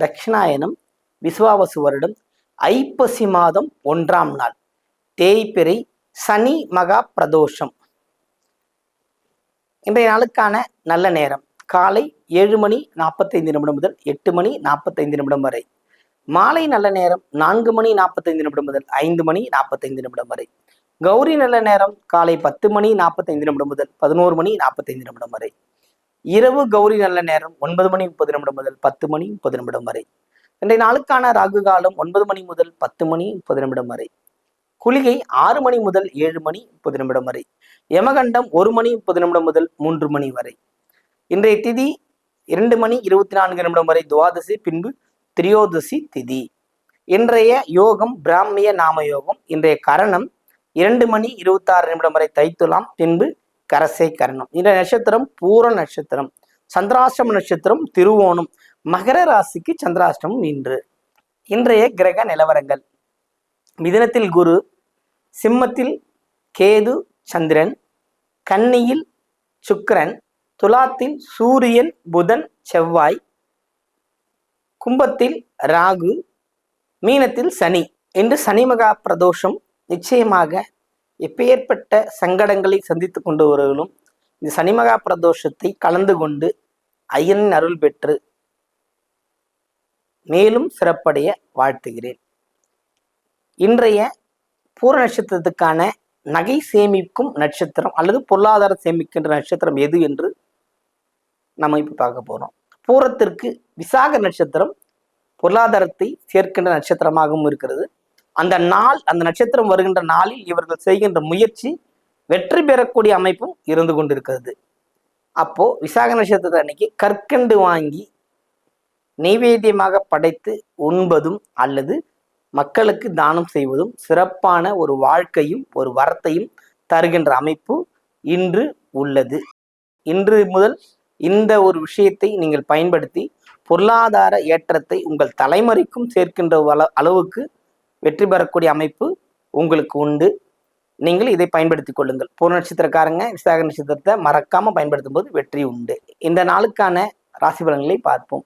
தட்சிணாயனம் விசுவாவசு வருடம் ஐப்பசி மாதம் ஒன்றாம் நாள் தேய்பிறை சனி மகா பிரதோஷம். இன்றைய நாளுக்கான நல்ல நேரம் காலை ஏழு மணி நாற்பத்தைந்து நிமிடம் முதல் எட்டு மணி நாற்பத்தைந்து நிமிடம் வரை. மாலை நல்ல நேரம் நான்கு மணி நாற்பத்தைந்து நிமிடம் முதல் ஐந்து மணி நாற்பத்தைந்து நிமிடம் வரை. கௌரி நல்ல நேரம் காலை பத்து மணி நாற்பத்தைந்து நிமிடம் முதல் பதினோரு மணி நாற்பத்தைந்து நிமிடம் வரை. இரவு கௌரி நல்ல நேரம் ஒன்பது மணி முப்பது நிமிடம் முதல் பத்து மணி முப்பது நிமிடம் வரை. இன்றைய நாளுக்கான ராகு காலம் ஒன்பது மணி முதல் பத்து மணி முப்பது நிமிடம் வரை. குளிகை ஆறு மணி முதல் ஏழு மணி முப்பது நிமிடம் வரை. யமகண்டம் ஒரு மணி முப்பது நிமிடம் முதல் மூன்று மணி வரை. இன்றைய திதி இரண்டு மணி இருபத்தி நான்கு நிமிடம் வரை துவாதசி பின்பு திரியோதசி திதி. இன்றைய யோகம் பிராமிய நாம யோகம். இன்றைய கரணம் இரண்டு மணி இருபத்தாறு நிமிடம் வரை தைத்துலாம் பின்பு கரசை கரணம். இந்த நட்சத்திரம் பூர நட்சத்திரம் சந்திராஷ்டம நட்சத்திரம் திருவோணம். மகர ராசிக்கு சந்திராஷ்டமம் இன்று. இன்றைய கிரக நிலவரங்கள். மிதனத்தில் குரு சிம்மத்தில் கேது சந்திரன் கன்னியில் சுக்கரன் துலாத்தில் சூரியன் புதன் செவ்வாய் கும்பத்தில் ராகு மீனத்தில் சனி. இன்று சனி மகா பிரதோஷம். நிச்சயமாக எப்பேற்பட்ட சங்கடங்களை சந்தித்து கொண்டு வருவர்களும் இந்த சனிமகா பிரதோஷத்தை கலந்து கொண்டு ஐயனின் அருள் பெற்று மேலும் சிறப்படைய வாழ்த்துகிறேன். இன்றைய பூர நட்சத்திரத்துக்கான நகை சேமிக்கும் நட்சத்திரம் அல்லது பொருளாதார சேமிக்கின்ற நட்சத்திரம் எது என்று நம்ம இப்போ பார்க்க போகிறோம் பூரத்திற்கு விசாக நட்சத்திரம் பொருளாதாரத்தை சேர்க்கின்ற நட்சத்திரமாகவும் இருக்கிறது. அந்த நாள் அந்த நட்சத்திரம் வருகின்ற நாளில் இவர்கள் செய்கின்ற முயற்சி வெற்றி பெறக்கூடிய அமைப்பும் இருந்து கொண்டிருக்கிறது. அப்போ விசாக நட்சத்திரத்தை அன்னைக்கு கற்கண்டு வாங்கி நைவேத்தியமாக படைத்து உண்பதும் அல்லது மக்களுக்கு தானம் செய்வதும் சிறப்பான ஒரு வாழ்க்கையும் ஒரு வரத்தையும் தருகின்ற அமைப்பு இன்று உள்ளது. இன்று முதல் இந்த ஒரு விஷயத்தை நீங்கள் பயன்படுத்தி பொருளாதார ஏற்றத்தை உங்கள் தலைமுறைக்கும் சேர்க்கின்ற அளவுக்கு வெற்றி பெறக்கூடிய அமைப்பு உங்களுக்கு உண்டு. நீங்கள் இதை பயன்படுத்திக் கொள்ளுங்கள். பூர்ண நட்சத்திரக்காரங்க விசாக நட்சத்திரத்தை மறக்காம பயன்படுத்தும் போது வெற்றி உண்டு. இந்த நாளுக்கான ராசி பலன்களை பார்ப்போம்.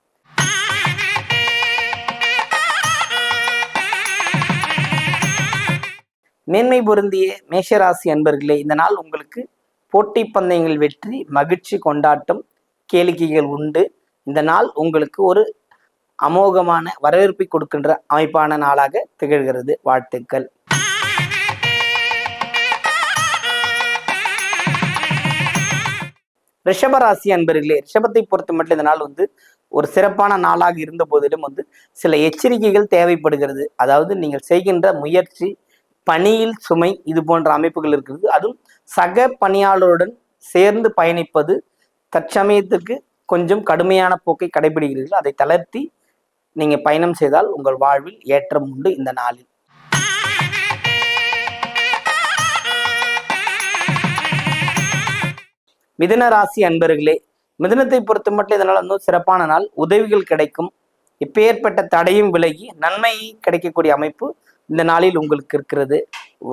மேன்மை பொருந்திய மேஷராசி அன்பர்களே இந்த நாள் உங்களுக்கு போட்டி பந்தயங்கள் வெற்றி மகிழ்ச்சி கொண்டாட்டம் கேளிக்கைகள் உண்டு. இந்த நாள் உங்களுக்கு ஒரு அமோகமான வரவேற்பை கொடுக்கின்ற அமைப்பான நாளாக திகழ்கிறது. வாழ்த்துக்கள். ரிஷபராசி அன்பர்களே ரிஷபத்தை பொறுத்த மட்டும் இந்த நாள் வந்து ஒரு சிறப்பான நாளாக இருந்த போதிலும் வந்து சில எச்சரிக்கைகள் தேவைப்படுகிறது. அதாவது நீங்கள் செய்கின்ற முயற்சி பணியில் சுமை இது போன்ற அமைப்புகள் இருக்கிறது. அதுவும் சக பணியாளருடன் சேர்ந்து பயணிப்பது தற்சமயத்துக்கு கொஞ்சம் கடுமையான போக்கை கடைபிடிக்கிறீர்கள் அதை தளர்த்தி நீங்க பயணம் செய்தால் உங்கள் வாழ்வில் ஏற்றம் உண்டு இந்த நாளில். மிதன ராசி அன்பர்களே மிதனத்தை பொறுத்த மட்டும் இதனால் வந்து சிறப்பான நாள். உதவிகள் கிடைக்கும். இப்போ ஏற்பட்ட தடையும் விலகி நன்மை கிடைக்கக்கூடிய அமைப்பு இந்த நாளில் உங்களுக்கு இருக்கிறது.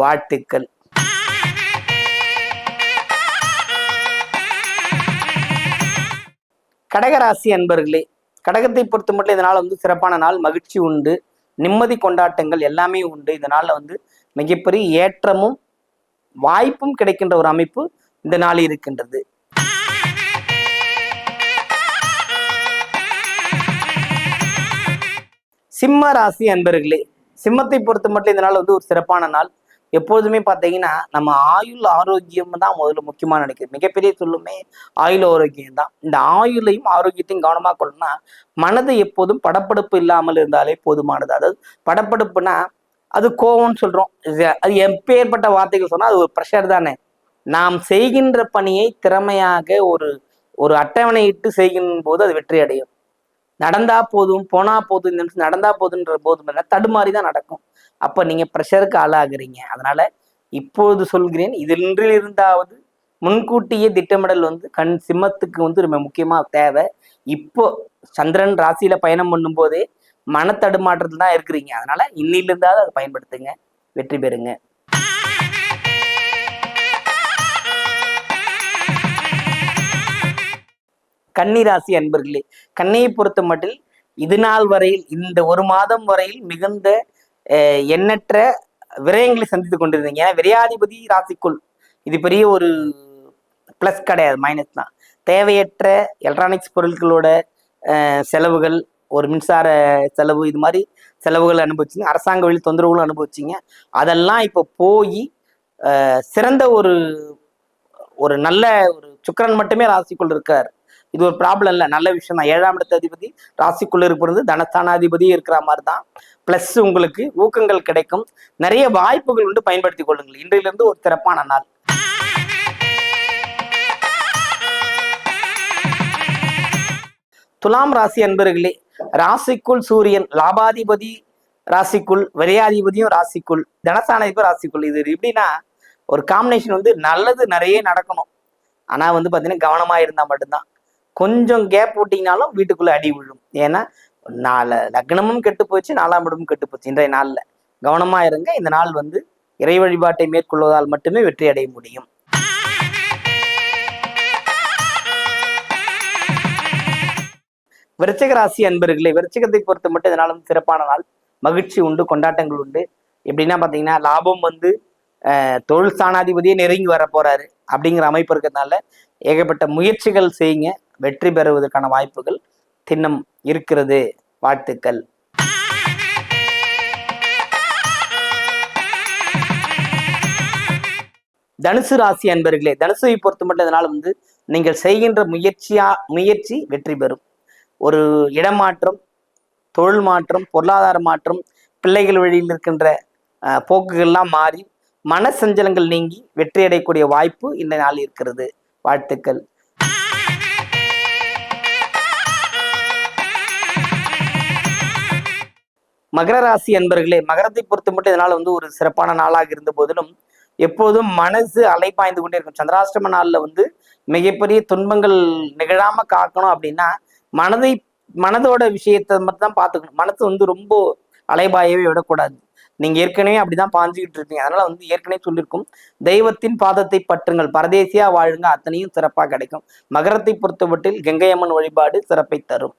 வாழ்த்துக்கள். கடகராசி அன்பர்களே கடகத்தை பொறுத்த மட்டும் இதனால் வந்து சிறப்பான நாள் மகிழ்ச்சி உண்டு. நிம்மதி கொண்டாட்டங்கள் எல்லாமே உண்டு. இந்த நாளில் வந்து மிகப்பெரிய ஏற்றமும் வாய்ப்பும் கிடைக்கின்ற ஒரு அமைப்பு இந்த நாளில் இருக்கின்றது. சிம்ம ராசி அன்பர்களே சிம்மத்தை பொறுத்த மட்டும் இந்த நாள் வந்து ஒரு சிறப்பான நாள். எப்போதுமே பார்த்தீங்கன்னா நம்ம ஆயுள் ஆரோக்கியம் தான் முதல்ல முக்கியமாக நினைக்கிறது மிகப்பெரிய சொல்லுமே ஆயுள் ஆரோக்கியம் தான். இந்த ஆயுளையும் ஆரோக்கியத்தையும் கவனமாக கொள்ளணும்னா மனது எப்போதும் படப்படுப்பு இல்லாமல் இருந்தாலே போதுமானது. அதாவது படப்படுப்புனா அது கோவம்னு சொல்றோம். அது எப்பேற்பட்ட வார்த்தைகள் சொன்னால் அது ஒரு ப்ரெஷர் தானே. நாம் செய்கின்ற பணியை திறமையாக ஒரு ஒரு அட்டவணையிட்டு செய்கின்ற போது அது வெற்றி அடையும். நடந்தா போதும் போனா போதும் இந்த நிமிஷம் நடந்தா போதுன்ற போதும் தடுமாறி தான் நடக்கும். அப்ப நீங்க ப்ரெஷருக்கு ஆளாகிறீங்க. அதனால இப்போது சொல்கிறேன் இதிலிருந்தாவது முன்கூட்டியே திட்டமிடல் வந்து கண் சிம்மத்துக்கு வந்து ரொம்ப முக்கியமா தேவை. இப்போ சந்திரன் ராசியில பயணம் பண்ணும் போதே மனத்தடுமாற்றத்தில் தான் இருக்கிறீங்க. அதனால இன்னிலிருந்தாவது அதை பயன்படுத்துங்க. வெற்றி பெறுங்க. கன்னிராசி அன்பர்களே கண்ணையை பொறுத்த மட்டில் இது நாள் வரையில் இந்த ஒரு மாதம் வரையில் மிகுந்த எண்ணற்ற விரயங்களை சந்தித்து கொண்டிருந்தீங்க. ஏன்னா விரையாதிபதி ராசிக்குள் இது பெரிய ஒரு ப்ளஸ் கிடையாது மைனஸ் தான். தேவையற்ற எலக்ட்ரானிக்ஸ் பொருட்களோட செலவுகள் ஒரு மின்சார செலவு இது மாதிரி செலவுகள் அனுபவிச்சிங்க. அரசாங்க வழி தொந்தரவுகளும் அனுபவிச்சிங்க. அதெல்லாம் இப்போ போய் சிறந்த ஒரு ஒரு நல்ல ஒரு சுக்கிரன் மட்டுமே ராசிக்குள் இருக்கார். இது ஒரு ப்ராப்ளம் இல்லை. நல்ல விஷயம் தான். ஏழாம் இடத்த அதிபதி ராசிக்குள்ள இருக்கிறது தனஸ்தானாதிபதி இருக்கிற மாதிரி தான் ப்ளஸ் உங்களுக்கு ஊக்கங்கள் கிடைக்கும். நிறைய வாய்ப்புகள் உண்டு பயன்படுத்திக் கொள்ளுங்கள். இன்றையிலிருந்து ஒரு சிறப்பான நாள். துலாம் ராசி அன்பர்களே ராசிக்குள் சூரியன் லாபாதிபதி ராசிக்குள் விரையாதிபதியும் ராசிக்குள் தனசானாதிபதி ராசிக்குள். இது எப்படின்னா ஒரு காம்பினேஷன் வந்து நல்லது நிறைய நடக்கணும். ஆனா வந்து பாத்தீங்கன்னா கவனமா இருந்தா மட்டும்தான். கொஞ்சம் கேப் விட்டீங்கனாலும் வீட்டுக்குள்ளே அடி விழும். ஏன்னா நாலு லக்னமும் கெட்டு போச்சு நாலாம் இடமும் கெட்டு போச்சு. இன்றைய நாளில். கவனமாக இருங்க. இந்த நாள் வந்து இறை வழிபாட்டை மேற்கொள்வதால் மட்டுமே வெற்றி அடைய முடியும். விருச்சிக ராசி அன்பர்களே விருச்சிகத்தை பொறுத்த மட்டும் இதனாலும் சிறப்பான நாள். மகிழ்ச்சி உண்டு கொண்டாட்டங்கள் உண்டு. எப்படின்னா பார்த்தீங்கன்னா லாபம் வந்து தொழில் ஸ்தானாதிபதியே நெருங்கி வர போறாரு அப்படிங்கிற அமைப்பு இருக்கிறதுனால ஏகப்பட்ட முயற்சிகள் செய்யுங்க. வெற்றி பெறுவதற்கான வாய்ப்புகள் தின்னம் இருக்கிறது. வாழ்த்துக்கள். தனுசு ராசி அன்பர்களே தனுசுவை பொறுத்த மட்டும் இதனால் வந்து நீங்கள் செய்கின்ற முயற்சியா முயற்சி வெற்றி பெறும். ஒரு இடமாற்றம் தொழில் மாற்றம் பொருளாதார மாற்றம் பிள்ளைகள் வழியில் இருக்கின்ற அஹ், போக்குகள்லாம் மாறி மன சஞ்சலங்கள் நீங்கி வெற்றி அடையக்கூடிய வாய்ப்பு இந்த நாள் இருக்கிறது. வாழ்த்துக்கள். மகர ராசி அன்பர்களே மகரத்தை பொறுத்து மட்டும் இதனால வந்து ஒரு சிறப்பான நாளாக இருந்த போதிலும் எப்போதும் மனசு அலைப்பாய்ந்து கொண்டே இருக்கும். சந்திராஷ்டம நாள்ல வந்து மிகப்பெரிய துன்பங்கள் நிகழாம காக்கணும் அப்படின்னா மனதை மனதோட விஷயத்தை மட்டும் தான் பார்த்துக்கணும். மனசு வந்து ரொம்ப அலைபாயவே விடக்கூடாது. நீங்க ஏற்கனவே அப்படிதான் பாஞ்சுக்கிட்டு இருப்பீங்க அதனால வந்து ஏற்கனவே சொல்லியிருக்கும். தெய்வத்தின் பாதத்தை பற்றுங்கள். பரதேசியா வாழுங்க. அத்தனையும் சிறப்பா கிடைக்கும். மகரத்தை பொறுத்தமட்டில் கங்கையம்மன் வழிபாடு சிறப்பை தரும்.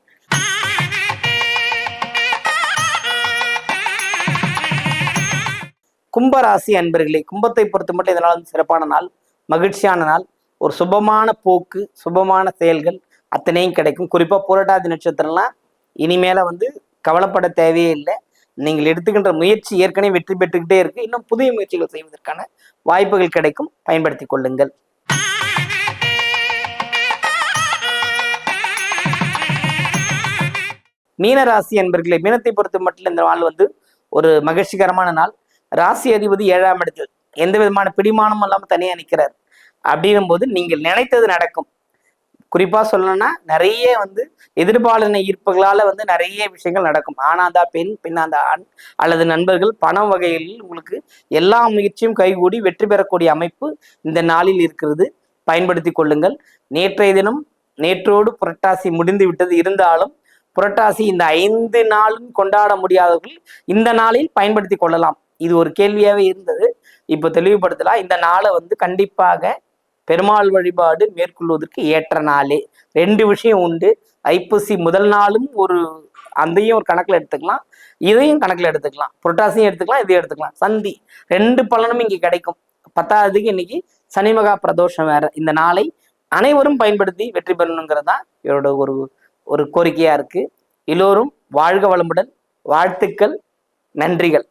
கும்பராசி அன்பர்களே கும்பத்தை பொறுத்த மட்டும் இதனால் வந்து சிறப்பான நாள் மகிழ்ச்சியான நாள். ஒரு சுபமான போக்கு சுபமான செயல்கள் அத்தனையும் கிடைக்கும். குறிப்பாக புரட்டாதி நட்சத்திரம்லாம் இனிமேல வந்து கவலைப்பட தேவையே இல்லை. நீங்கள் எடுத்துக்கின்ற முயற்சி ஏற்கனவே வெற்றி பெற்றுக்கிட்டே இருக்கு. இன்னும் புதிய முயற்சிகள் செய்வதற்கான வாய்ப்புகள் கிடைக்கும். பயன்படுத்தி கொள்ளுங்கள். மீனராசி என்பர்களே மீனத்தை பொறுத்த மட்டும் இந்த நாள் வந்து ஒரு மகிழ்ச்சிகரமான நாள். ராசி அதிபதி ஏழாம் இடத்தில் எந்த விதமான பிடிமானமும் இல்லாமல் தனியாக நிற்கிறார் அப்படின்னும் போது நீங்கள் நினைத்தது நடக்கும். குறிப்பாக சொல்லணும்னா நிறைய வந்து எதிர்பாலின ஈர்ப்புகளால் வந்து நிறைய விஷயங்கள் நடக்கும். ஆனாந்தா பெண் பெண்ணாந்தா ஆண் அல்லது நண்பர்கள் பணம் வகையில் உங்களுக்கு எல்லா முயற்சியும் கைகூடி வெற்றி பெறக்கூடிய அமைப்பு இந்த நாளில் இருக்கிறது. பயன்படுத்தி கொள்ளுங்கள். நேற்றைய தினம் நேற்றோடு புரட்டாசி முடிந்து விட்டது. இருந்தாலும் புரட்டாசி இந்த ஐந்து நாளும் கொண்டாட முடியாதவர்கள் இந்த நாளில் பயன்படுத்தி கொள்ளலாம். இது ஒரு கேள்வியாவே இருந்தது. இப்போ தெளிவுபடுத்தலாம். இந்த நாளை வந்து கண்டிப்பாக பெருமாள் வழிபாடு மேற்கொள்வதற்கு ஏற்ற நாளே. ரெண்டு விஷயம் உண்டு. ஐப்பசி முதல் நாளும் ஒரு அந்தையும் ஒரு கணக்கில் எடுத்துக்கலாம். இதையும் கணக்கில் எடுத்துக்கலாம். புரட்டாசியும் எடுத்துக்கலாம் இதையும் எடுத்துக்கலாம். சந்தி. ரெண்டு பலனும் இங்கே கிடைக்கும். பத்தாவதுக்கு இன்னைக்கு சனி மகா பிரதோஷம் வேற. இந்த நாளை அனைவரும் பயன்படுத்தி வெற்றி பெறணுங்கிறது தான் இவரோட ஒரு ஒரு கோரிக்கையாக இருக்குது எல்லோரும் வாழ்க வளமுடன். வாழ்த்துக்கள். நன்றிகள்.